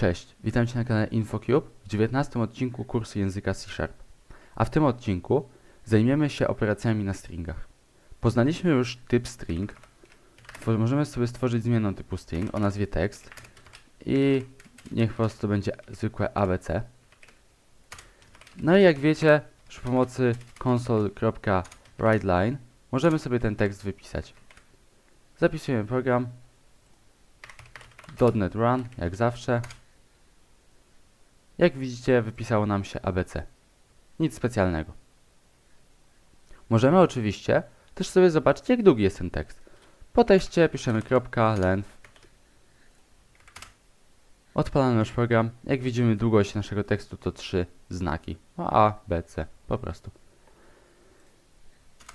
Cześć, witam Cię na kanale InfoCube w 19 odcinku kursu języka C Sharp. A w tym odcinku zajmiemy się operacjami na stringach. Poznaliśmy już typ string. Możemy sobie stworzyć zmienną typu string o nazwie text i niech po prostu będzie zwykłe ABC. No i jak wiecie, przy pomocy console.writeLine możemy sobie ten tekst wypisać. Zapisujemy program .NET Run, jak zawsze. Jak widzicie, wypisało nam się ABC. Nic specjalnego. Możemy oczywiście też sobie zobaczyć, jak długi jest ten tekst. Po tekście piszemy kropka, length. Odpalamy nasz program. Jak widzimy, długość naszego tekstu to 3 znaki. A, B, C. Po prostu.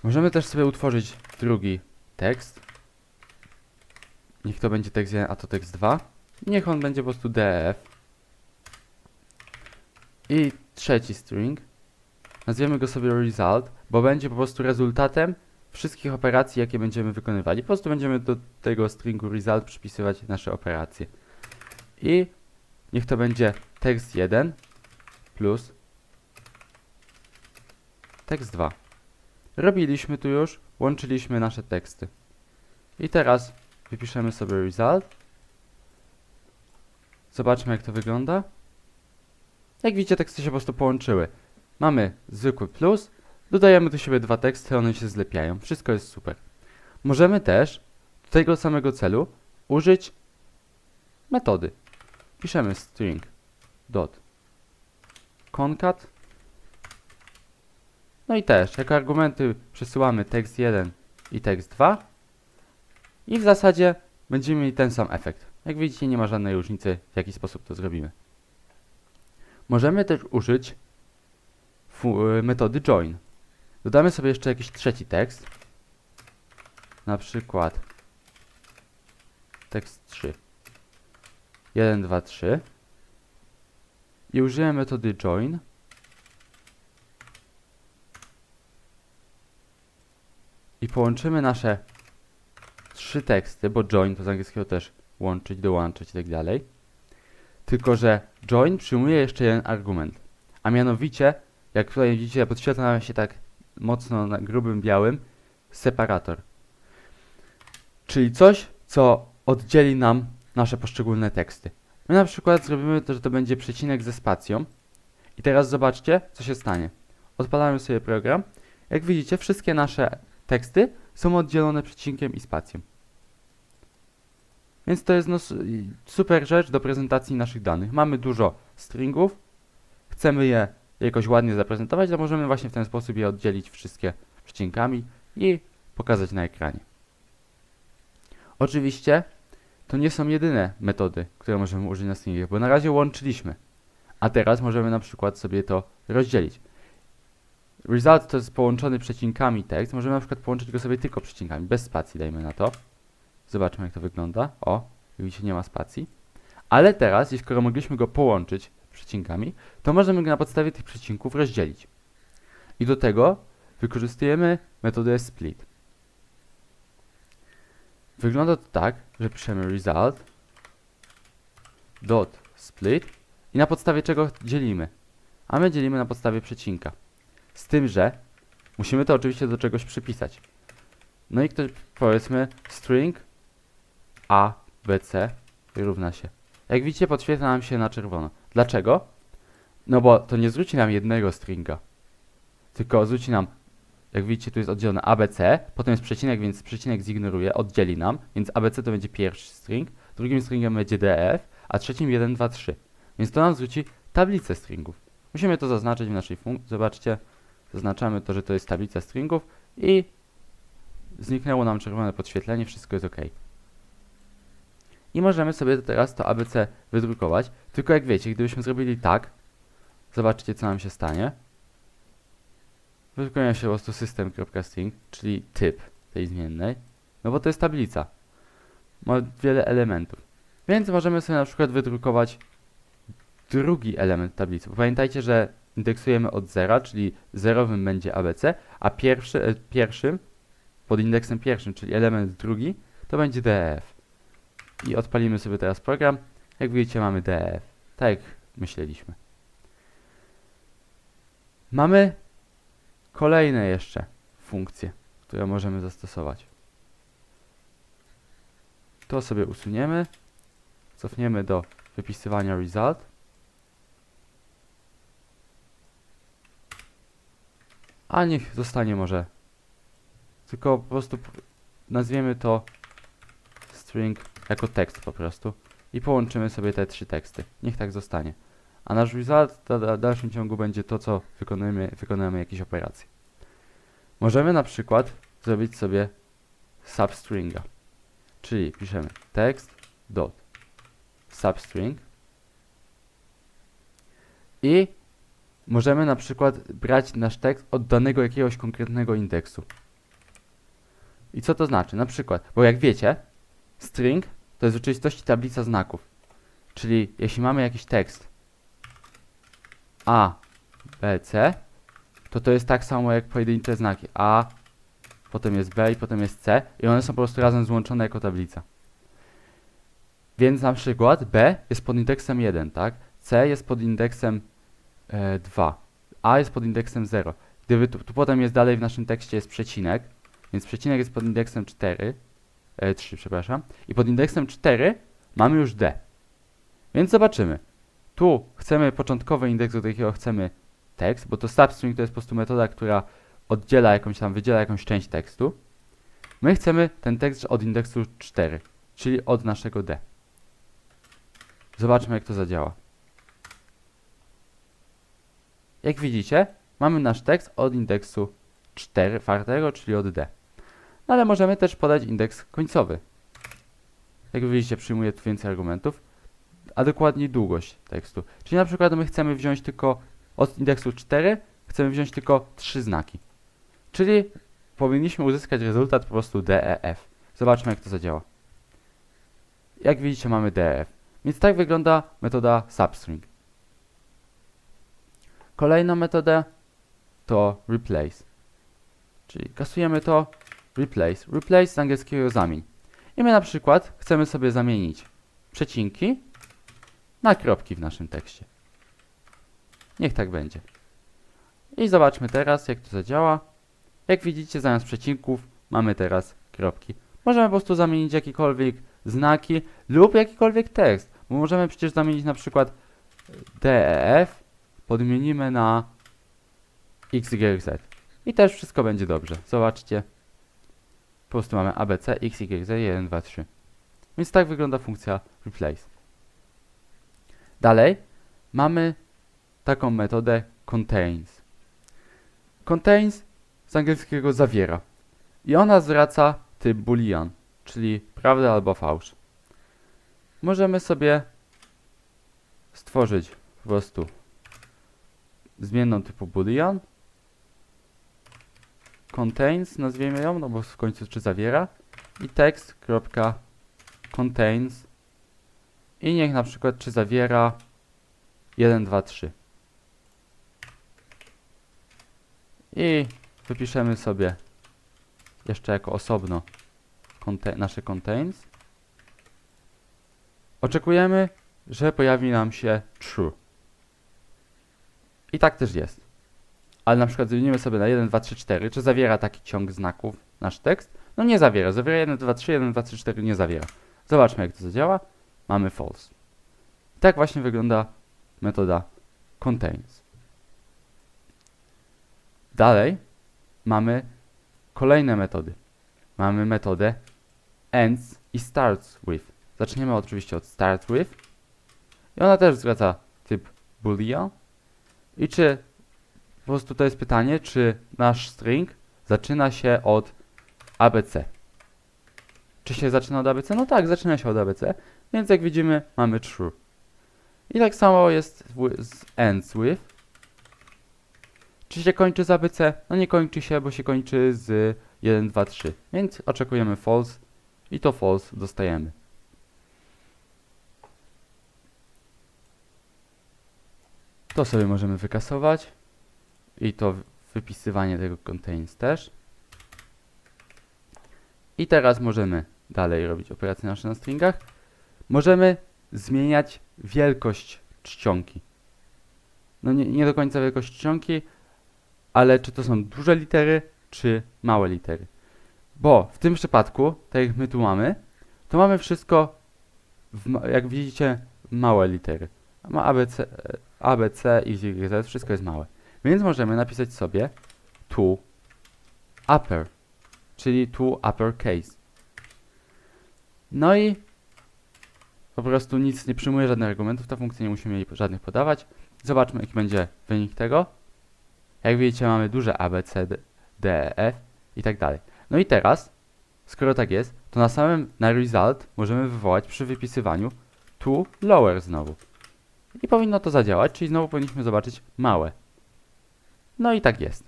Możemy też sobie utworzyć drugi tekst. Niech to będzie tekst 1, a to tekst 2. Niech on będzie po prostu def. I trzeci string. Nazwiemy go sobie result, bo będzie po prostu rezultatem wszystkich operacji, jakie będziemy wykonywali. Po prostu będziemy do tego stringu result przypisywać nasze operacje. I niech to będzie tekst 1 plus tekst 2. Robiliśmy tu już, łączyliśmy nasze teksty. I teraz wypiszemy sobie result. Zobaczmy jak to wygląda. Jak widzicie, teksty się po prostu połączyły. Mamy zwykły plus, dodajemy do siebie dwa teksty, one się zlepiają. Wszystko jest super. Możemy też do tego samego celu użyć metody. Piszemy string dot concat no i też jako argumenty przesyłamy tekst 1 i tekst 2 i w zasadzie będziemy mieli ten sam efekt. Jak widzicie nie ma żadnej różnicy w jaki sposób to zrobimy. Możemy też użyć y, metody join. Dodamy sobie jeszcze jakiś trzeci tekst. Na przykład tekst 3. 1, 2, 3. I użyjemy metody join. I połączymy nasze trzy teksty, bo join to z angielskiego też łączyć, dołączyć i tak dalej. Tylko, że join przyjmuje jeszcze jeden argument. A mianowicie, jak tutaj widzicie, podświetla się tak mocno na grubym białym separator. Czyli coś, co oddzieli nam nasze poszczególne teksty. My na przykład zrobimy to, że to będzie przecinek ze spacją. I teraz zobaczcie, co się stanie. Odpalamy sobie program. Jak widzicie, wszystkie nasze teksty są oddzielone przecinkiem i spacją. Więc to jest no, super rzecz do prezentacji naszych danych. Mamy dużo stringów, chcemy je jakoś ładnie zaprezentować, to możemy właśnie w ten sposób je oddzielić wszystkie przecinkami i pokazać na ekranie. Oczywiście to nie są jedyne metody, które możemy użyć na stringach, bo na razie łączyliśmy, a teraz możemy na przykład sobie to rozdzielić. Result to jest połączony przecinkami tekst, możemy na przykład połączyć go sobie tylko przecinkami, bez spacji dajmy na to. Zobaczmy jak to wygląda. O, widzicie nie ma spacji. Ale teraz, jeśli skoro mogliśmy go połączyć przecinkami, to możemy go na podstawie tych przecinków rozdzielić. I do tego wykorzystujemy metodę split. Wygląda to tak, że piszemy result dot split i na podstawie czego dzielimy? A my dzielimy na podstawie przecinka. Z tym, że musimy to oczywiście do czegoś przypisać. No i ktoś, powiedzmy string a, b, c równa się. Jak widzicie podświetla nam się na czerwono. Dlaczego? No bo to nie zwróci nam jednego stringa, tylko zwróci nam, jak widzicie tu jest oddzielone ABC, potem jest przecinek, więc przecinek zignoruje, oddzieli nam, więc ABC to będzie pierwszy string, drugim stringiem będzie def, a trzecim 1, 2, 3. Więc to nam zwróci tablicę stringów. Musimy to zaznaczyć w naszej funkcji. Zobaczcie, zaznaczamy to, że to jest tablica stringów i zniknęło nam czerwone podświetlenie, wszystko jest ok. I możemy sobie teraz to ABC wydrukować, tylko jak wiecie, gdybyśmy zrobili tak, zobaczcie co nam się stanie. Wydrukuje się po prostu system.string, czyli typ tej zmiennej, no bo to jest tablica. Ma wiele elementów. Więc możemy sobie na przykład wydrukować drugi element tablicy. Bo pamiętajcie, że indeksujemy od zera, czyli zerowym będzie ABC, a pierwszy, e, pierwszym, pod indeksem pierwszym, czyli element drugi, to będzie def. I odpalimy sobie teraz program. Jak widzicie mamy def. Tak jak myśleliśmy. Mamy kolejne jeszcze funkcje, które możemy zastosować. To sobie usuniemy. Cofniemy do wypisywania result. A niech zostanie może. Tylko po prostu nazwiemy to string jako tekst po prostu. I połączymy sobie te trzy teksty. Niech tak zostanie. A nasz result w da- dalszym ciągu będzie to, co wykonujemy, wykonujemy jakieś operacje. Możemy na przykład zrobić sobie substringa. Czyli piszemy text dot substring i możemy na przykład brać nasz tekst od danego jakiegoś konkretnego indeksu. I co to znaczy? Na przykład, bo jak wiecie, string to jest w rzeczywistości tablica znaków. Czyli jeśli mamy jakiś tekst A, B, C, to to jest tak samo jak pojedyncze znaki A, potem jest B i potem jest C i one są po prostu razem złączone jako tablica. Więc na przykład B jest pod indeksem 1, tak? C jest pod indeksem e, 2, A jest pod indeksem 0. Gdyby tu, tu potem jest dalej w naszym tekście jest przecinek, więc przecinek jest pod indeksem 4, e, 3, przepraszam, i pod indeksem 4 mamy już D. Więc zobaczymy. Tu chcemy początkowy indeks, do jakiego chcemy tekst, bo to substring to jest po prostu metoda, która oddziela jakąś tam, wydziela jakąś część tekstu. My chcemy ten tekst od indeksu 4, czyli od naszego D. Zobaczmy, jak to zadziała. Jak widzicie, mamy nasz tekst od indeksu 4 wartego, czyli od D. No ale możemy też podać indeks końcowy. Jak widzicie, przyjmuje tu więcej argumentów, a dokładniej długość tekstu. Czyli na przykład my chcemy wziąć tylko od indeksu 4, chcemy wziąć tylko 3 znaki. Czyli powinniśmy uzyskać rezultat po prostu DEF. Zobaczmy, jak to zadziała. Jak widzicie, mamy DEF. Więc tak wygląda metoda substring. Kolejna metoda to replace. Czyli kasujemy to replace. Replace z angielskiego zamień. I my na przykład chcemy sobie zamienić przecinki na kropki w naszym tekście. Niech tak będzie. I zobaczmy teraz, jak to zadziała. Jak widzicie, zamiast przecinków mamy teraz kropki. Możemy po prostu zamienić jakiekolwiek znaki lub jakikolwiek tekst. Bo możemy przecież zamienić na przykład DEF, podmienimy na XYZ. I też wszystko będzie dobrze. Zobaczcie. Po prostu mamy ABC, XYZ, 1, 2, 3. Więc tak wygląda funkcja replace. Dalej mamy taką metodę contains. Contains z angielskiego zawiera. I ona zwraca typ boolean, czyli prawda albo fałsz. Możemy sobie stworzyć po prostu zmienną typu boolean contains, nazwijmy ją, no bo w końcu czy zawiera i text.contains i niech na przykład czy zawiera 1, 2, 3 i wypiszemy sobie jeszcze jako osobno nasze contains. Oczekujemy, że pojawi nam się true. I tak też jest ale na przykład zmienimy sobie na 1, 2, 3, 4, czy zawiera taki ciąg znaków nasz tekst? No nie zawiera, zawiera 1, 2, 3, 1, 2, 3, 4, nie zawiera. Zobaczmy jak to zadziała. Mamy false. Tak właśnie wygląda metoda contains. Dalej mamy kolejne metody. Mamy metodę ends i starts with. Zaczniemy oczywiście od start with. I ona też zwraca typ boolean. I czy po prostu to jest pytanie, czy nasz string zaczyna się od ABC. Czy się zaczyna od ABC? No tak, zaczyna się od ABC, więc jak widzimy mamy true. I tak samo jest z ends with. Czy się kończy z ABC? No nie kończy się, bo się kończy z 1, 2, 3. Więc oczekujemy false i to false dostajemy. To sobie możemy wykasować. I to wypisywanie tego contains też. I teraz możemy dalej robić operacje nasze na stringach. Możemy zmieniać wielkość czcionki. No nie, nie do końca wielkość czcionki, ale czy to są duże litery, czy małe litery. Bo w tym przypadku, tak jak my tu mamy, to mamy wszystko, w, jak widzicie, małe litery. Ma ABC, e, ABC i Z, wszystko jest małe. Więc możemy napisać sobie to upper, czyli to uppercase. No i po prostu nic nie przyjmuje żadnych argumentów, ta funkcja nie musimy jej żadnych podawać. Zobaczmy jaki będzie wynik tego. Jak widzicie mamy duże A, B, C, D, E, F i tak dalej. No i teraz, skoro tak jest, to na samym, na result możemy wywołać przy wypisywaniu to lower znowu. I powinno to zadziałać, czyli znowu powinniśmy zobaczyć małe. No i tak jest.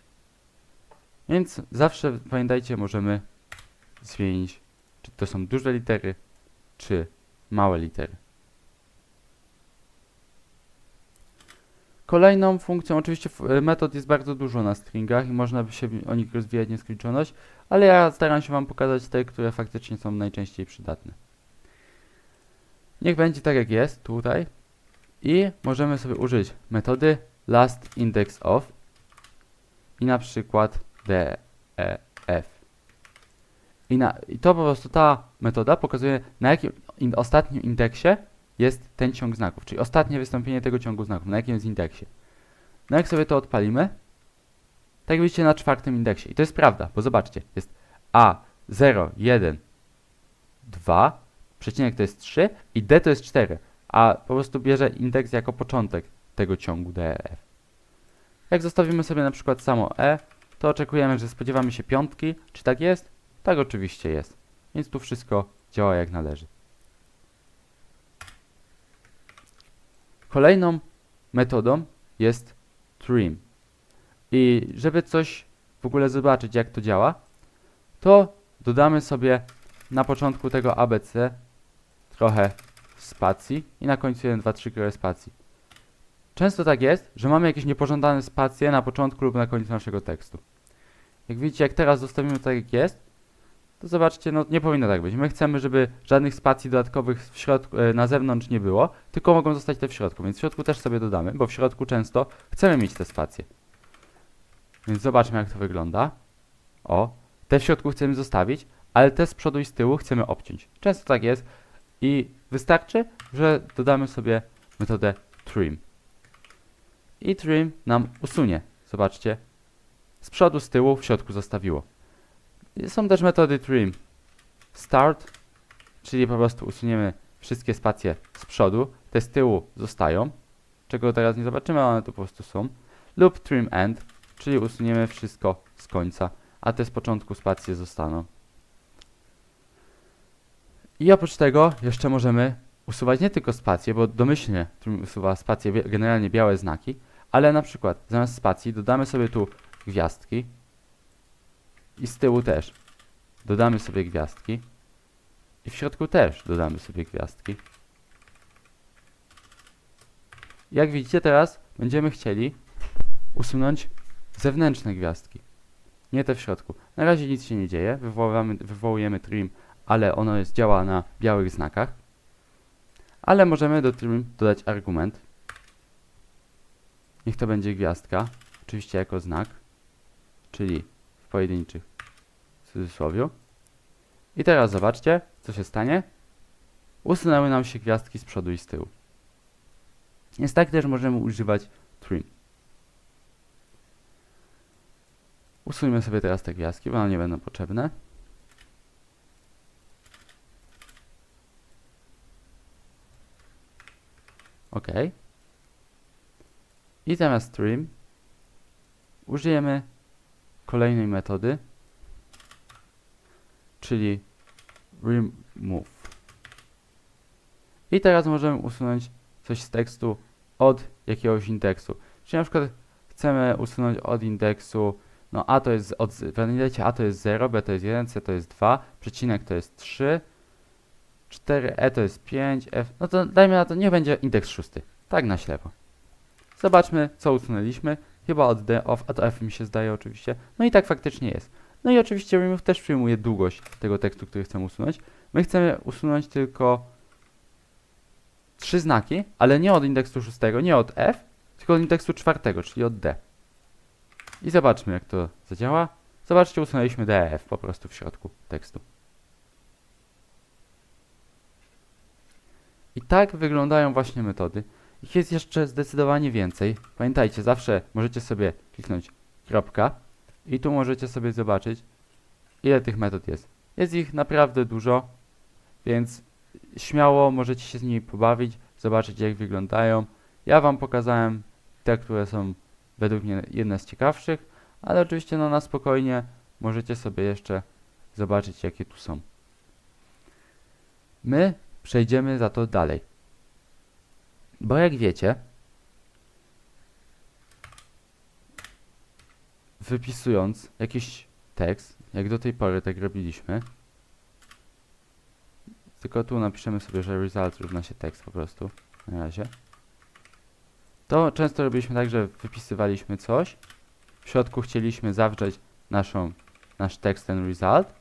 Więc zawsze pamiętajcie, możemy zmienić, czy to są duże litery, czy małe litery. Kolejną funkcją, oczywiście metod jest bardzo dużo na stringach i można by się o nich rozwijać nieskończoność, ale ja staram się Wam pokazać te, które faktycznie są najczęściej przydatne. Niech będzie tak jak jest tutaj i możemy sobie użyć metody last index of i na przykład def. I, na, I to po prostu ta metoda pokazuje na jakim in, ostatnim indeksie jest ten ciąg znaków, czyli ostatnie wystąpienie tego ciągu znaków, na jakim jest indeksie. No jak sobie to odpalimy, tak widzicie na czwartym indeksie. I to jest prawda, bo zobaczcie, jest A 0, 1, 2, przecinek to jest 3 i D to jest 4, a po prostu bierze indeks jako początek tego ciągu DEF. Jak zostawimy sobie na przykład samo E, to oczekujemy, że spodziewamy się piątki. Czy tak jest? Tak oczywiście jest. Więc tu wszystko działa jak należy. Kolejną metodą jest trim. I żeby coś w ogóle zobaczyć, jak to działa, to dodamy sobie na początku tego ABC trochę spacji i na końcu 1, 2, 3 kroje spacji. Często tak jest, że mamy jakieś niepożądane spacje na początku lub na końcu naszego tekstu. Jak widzicie, jak teraz zostawimy tak jak jest, to zobaczcie, no nie powinno tak być. My chcemy, żeby żadnych spacji dodatkowych w środku, e, na zewnątrz nie było, tylko mogą zostać te w środku, więc w środku też sobie dodamy, bo w środku często chcemy mieć te spacje. Więc zobaczmy jak to wygląda. O, te w środku chcemy zostawić, ale te z przodu i z tyłu chcemy obciąć. Często tak jest i wystarczy, że dodamy sobie metodę trim. I trim nam usunie, zobaczcie, z przodu, z tyłu, w środku zostawiło. Są też metody trim. Start, czyli po prostu usuniemy wszystkie spacje z przodu, te z tyłu zostają, czego teraz nie zobaczymy, ale one tu po prostu są. Lub trim end, czyli usuniemy wszystko z końca, a te z początku spacje zostaną. I oprócz tego jeszcze możemy usuwać nie tylko spacje, bo domyślnie trim usuwa spacje, generalnie białe znaki, ale na przykład zamiast spacji dodamy sobie tu gwiazdki i z tyłu też dodamy sobie gwiazdki i w środku też dodamy sobie gwiazdki. Jak widzicie teraz będziemy chcieli usunąć zewnętrzne gwiazdki, nie te w środku. Na razie nic się nie dzieje, wywołujemy trim, ale ono jest, działa na białych znakach. Ale możemy do trim dodać argument. Niech to będzie gwiazdka, oczywiście jako znak, czyli w pojedynczych cudzysłowiu. I teraz zobaczcie, co się stanie. Usunęły nam się gwiazdki z przodu i z tyłu. Więc tak też możemy używać trim. Usuńmy sobie teraz te gwiazdki, bo one nie będą potrzebne. OK. I zamiast trim użyjemy kolejnej metody, czyli remove. I teraz możemy usunąć coś z tekstu od jakiegoś indeksu. Czyli na przykład chcemy usunąć od indeksu, no a to jest od, pamiętajcie, a to jest 0, b to jest 1, c to jest 2, przecinek to jest 3, 4e to jest 5, f, no to dajmy na to, niech będzie indeks szósty. Tak na ślepo. Zobaczmy, co usunęliśmy. Chyba od D, off, a to F mi się zdaje oczywiście. No i tak faktycznie jest. No i oczywiście remove też przyjmuje długość tego tekstu, który chcemy usunąć. My chcemy usunąć tylko trzy znaki, ale nie od indeksu szóstego, nie od F, tylko od indeksu czwartego, czyli od D. I zobaczmy, jak to zadziała. Zobaczcie, usunęliśmy DF po prostu w środku tekstu. I tak wyglądają właśnie metody. Ich jest jeszcze zdecydowanie więcej. Pamiętajcie, zawsze możecie sobie kliknąć kropka i tu możecie sobie zobaczyć, ile tych metod jest. Jest ich naprawdę dużo, więc śmiało możecie się z nimi pobawić, zobaczyć jak wyglądają. Ja Wam pokazałem te, które są według mnie jedne z ciekawszych, ale oczywiście no, na spokojnie możecie sobie jeszcze zobaczyć jakie tu są. My przejdziemy za to dalej. Bo jak wiecie, wypisując jakiś tekst, jak do tej pory tak robiliśmy, tylko tu napiszemy sobie, że result równa się tekst po prostu, na razie. To często robiliśmy tak, że wypisywaliśmy coś, w środku chcieliśmy zawrzeć naszą, nasz tekst, ten result,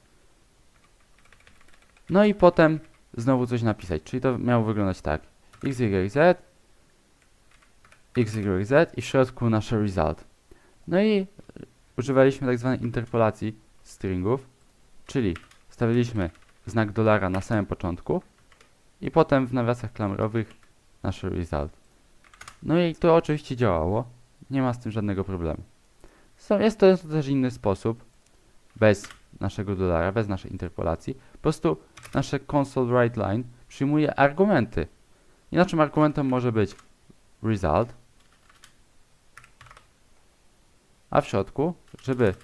no i potem znowu coś napisać, czyli to miało wyglądać tak, xyz, xyz i w środku nasz result. No i używaliśmy tak zwanej interpolacji stringów, czyli stawiliśmy znak dolara na samym początku i potem w nawiasach klamrowych nasz result. No i to oczywiście działało, nie ma z tym żadnego problemu. So, jest to też inny sposób, bez naszego dolara, bez naszej interpolacji. Po prostu nasze console write line przyjmuje argumenty. I naszym argumentem może być result, a w środku, żeby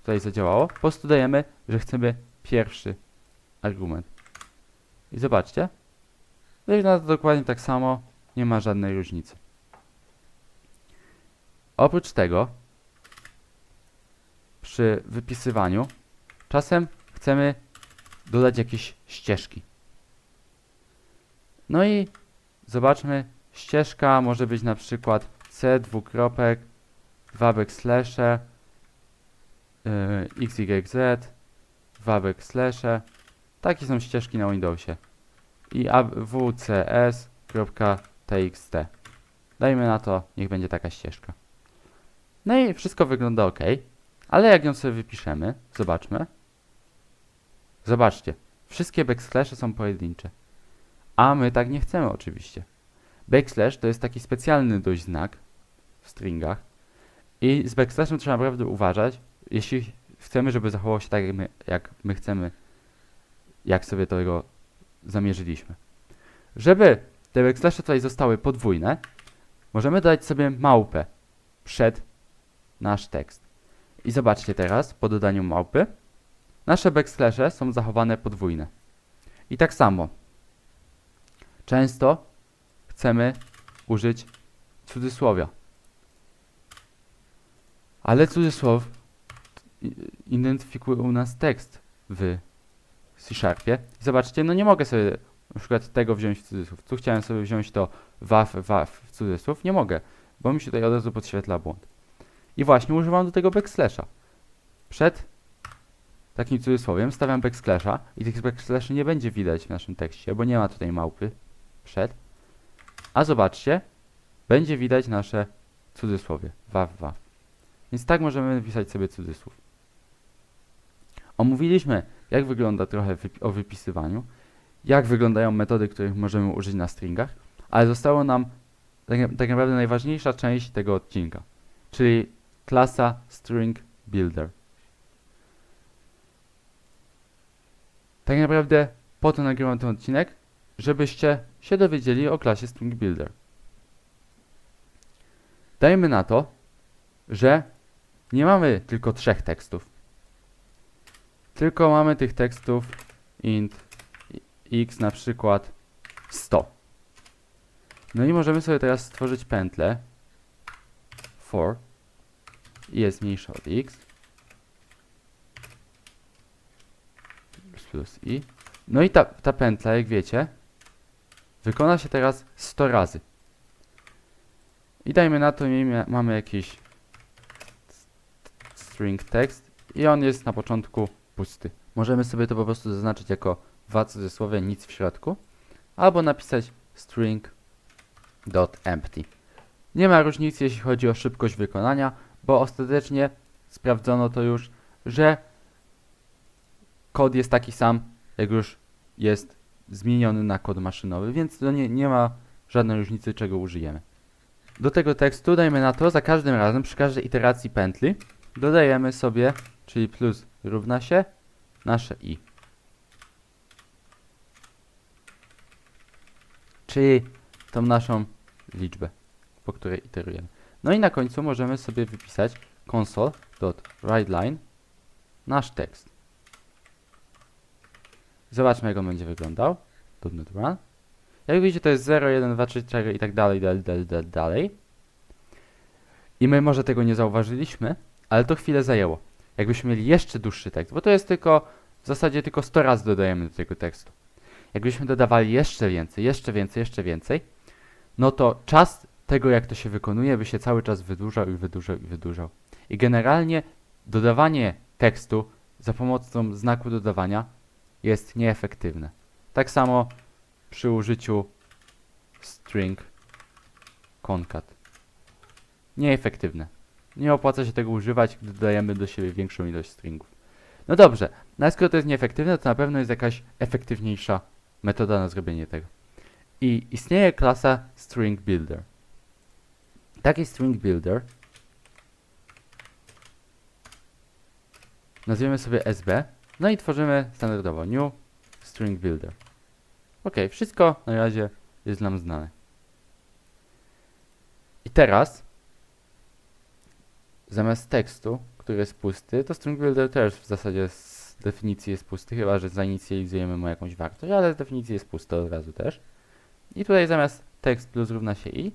tutaj zadziałało, po prostu dajemy, że chcemy pierwszy argument. I zobaczcie, wygląda to dokładnie tak samo, nie ma żadnej różnicy. Oprócz tego, przy wypisywaniu, czasem chcemy dodać jakieś ścieżki. No i zobaczmy, ścieżka może być na przykład c dwukropek, dwa backslashe, yy, xyz, dwa backslashe. Takie są ścieżki na Windowsie. I wcs.txt. Dajmy na to, niech będzie taka ścieżka. No i wszystko wygląda ok, ale jak ją sobie wypiszemy, zobaczmy. Zobaczcie, wszystkie backslashe są pojedyncze. A my tak nie chcemy oczywiście. Backslash to jest taki specjalny dość znak w stringach. I z backslashem trzeba naprawdę uważać, jeśli chcemy, żeby zachowało się tak, jak my, jak my chcemy, jak sobie tego zamierzyliśmy. Żeby te backslashe tutaj zostały podwójne, możemy dodać sobie małpę przed nasz tekst. I zobaczcie teraz, po dodaniu małpy, nasze backslashe są zachowane podwójne. I tak samo, często chcemy użyć cudzysłowia. Ale cudzysłow i- identyfikuje u nas tekst w C-Sharpie. Zobaczcie, no nie mogę sobie na przykład tego wziąć w cudzysłów. Tu chciałem sobie wziąć to waf, waf w cudzysłów. Nie mogę, bo mi się tutaj od razu podświetla błąd. I właśnie używam do tego backslasha. Przed takim cudzysłowiem stawiam backslasha i tych backslashy nie będzie widać w naszym tekście, bo nie ma tutaj małpy przed. A zobaczcie, będzie widać nasze cudzysłowie. Waf, waf. Więc tak możemy napisać sobie cudzysłów. Omówiliśmy, jak wygląda trochę o wypisywaniu, jak wyglądają metody, których możemy użyć na stringach, ale zostało nam tak, tak naprawdę najważniejsza część tego odcinka, czyli klasa string builder. Tak naprawdę po to nagrywam ten odcinek, żebyście się dowiedzieli o klasie string builder. Dajmy na to, że nie mamy tylko trzech tekstów. Tylko mamy tych tekstów int x na przykład 100. No i możemy sobie teraz stworzyć pętlę for i jest mniejsza od x plus i. No i ta, ta pętla, jak wiecie, wykona się teraz 100 razy. I dajmy na to, mamy jakiś string text i on jest na początku pusty. Możemy sobie to po prostu zaznaczyć jako dwa cudzysłowie, nic w środku, albo napisać string.empty. Nie ma różnicy, jeśli chodzi o szybkość wykonania, bo ostatecznie sprawdzono to już, że kod jest taki sam, jak już jest zmieniony na kod maszynowy, więc to nie, nie ma żadnej różnicy, czego użyjemy. Do tego tekstu dajmy na to za każdym razem, przy każdej iteracji pętli, dodajemy sobie, czyli plus równa się, nasze i. Czyli tą naszą liczbę, po której iterujemy. No i na końcu możemy sobie wypisać console.writeLine nasz tekst. Zobaczmy jak on będzie wyglądał. .NET Run. Jak widzicie to jest 0, 1, 2, 3, 4 i tak dalej, dalej, dalej, dalej. I my może tego nie zauważyliśmy, ale to chwilę zajęło. Jakbyśmy mieli jeszcze dłuższy tekst, bo to jest tylko, w zasadzie tylko 100 razy dodajemy do tego tekstu. Jakbyśmy dodawali jeszcze więcej, jeszcze więcej, jeszcze więcej, no to czas tego, jak to się wykonuje, by się cały czas wydłużał i wydłużał i wydłużał. I generalnie dodawanie tekstu za pomocą znaku dodawania jest nieefektywne. Tak samo przy użyciu string concat. Nieefektywne. Nie opłaca się tego używać, gdy dodajemy do siebie większą ilość stringów. No dobrze, no skoro to jest nieefektywne, to na pewno jest jakaś efektywniejsza metoda na zrobienie tego. I istnieje klasa string builder. Taki string builder nazwiemy sobie SB, no i tworzymy standardowo new string builder. Ok, wszystko na razie jest nam znane. I teraz zamiast tekstu, który jest pusty, to string builder też w zasadzie z definicji jest pusty, chyba że zainicjalizujemy mu jakąś wartość, ale z definicji jest pusty od razu też. I tutaj zamiast text plus równa się i,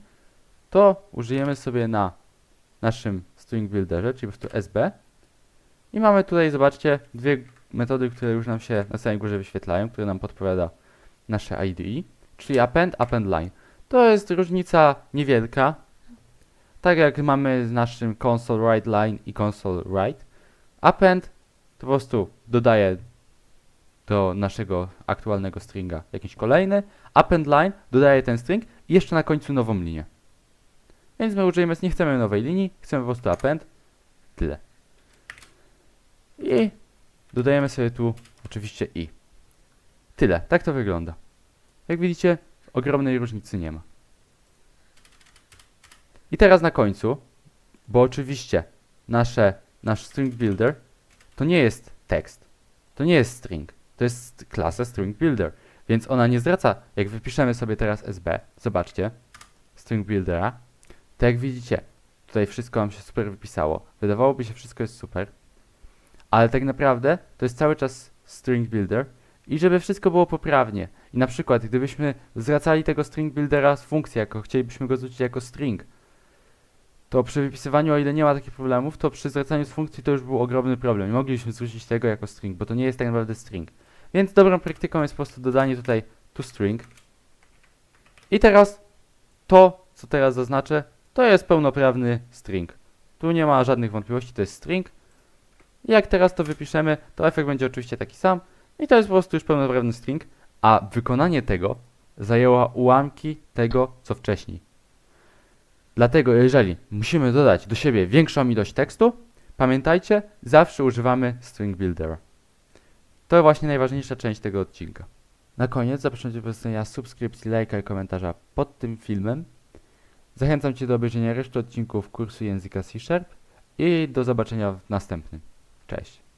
to użyjemy sobie na naszym string builderze, czyli po prostu SB. I mamy tutaj, zobaczcie, dwie metody, które już nam się na samej górze wyświetlają, które nam podpowiada nasze IDE, czyli append, append line. To jest różnica niewielka, tak jak mamy z naszym console write line i console write. Append to po prostu dodaje do naszego aktualnego stringa jakiś kolejny. Append line dodaje ten string i jeszcze na końcu nową linię. Więc my użyjemy, nie chcemy nowej linii, chcemy po prostu append. Tyle. I dodajemy sobie tu oczywiście i. Tyle, tak to wygląda. Jak widzicie, ogromnej różnicy nie ma. I teraz na końcu, bo oczywiście nasze, nasz string builder to nie jest tekst, to nie jest string, to jest klasa string builder, więc ona nie zwraca, jak wypiszemy sobie teraz SB, zobaczcie, string buildera, to jak widzicie, tutaj wszystko nam się super wypisało, wydawałoby się wszystko jest super, ale tak naprawdę to jest cały czas string builder i żeby wszystko było poprawnie. I na przykład gdybyśmy zwracali tego string buildera z funkcji, jako chcielibyśmy go zwrócić jako string, to przy wypisywaniu, o ile nie ma takich problemów, to przy zwracaniu z funkcji to już był ogromny problem. Nie mogliśmy zwrócić tego jako string, bo to nie jest tak naprawdę string. Więc dobrą praktyką jest po prostu dodanie tutaj to string. I teraz to, co teraz zaznaczę, to jest pełnoprawny string. Tu nie ma żadnych wątpliwości, to jest string. I jak teraz to wypiszemy, to efekt będzie oczywiście taki sam. I to jest po prostu już pełnoprawny string, a wykonanie tego zajęło ułamki tego, co wcześniej. Dlatego jeżeli musimy dodać do siebie większą ilość tekstu, pamiętajcie, zawsze używamy string buildera. To właśnie najważniejsza część tego odcinka. Na koniec zapraszam Cię do zostawienia subskrypcji, lajka i komentarza pod tym filmem. Zachęcam Cię do obejrzenia reszty odcinków kursu języka C Sharp i do zobaczenia w następnym. Cześć.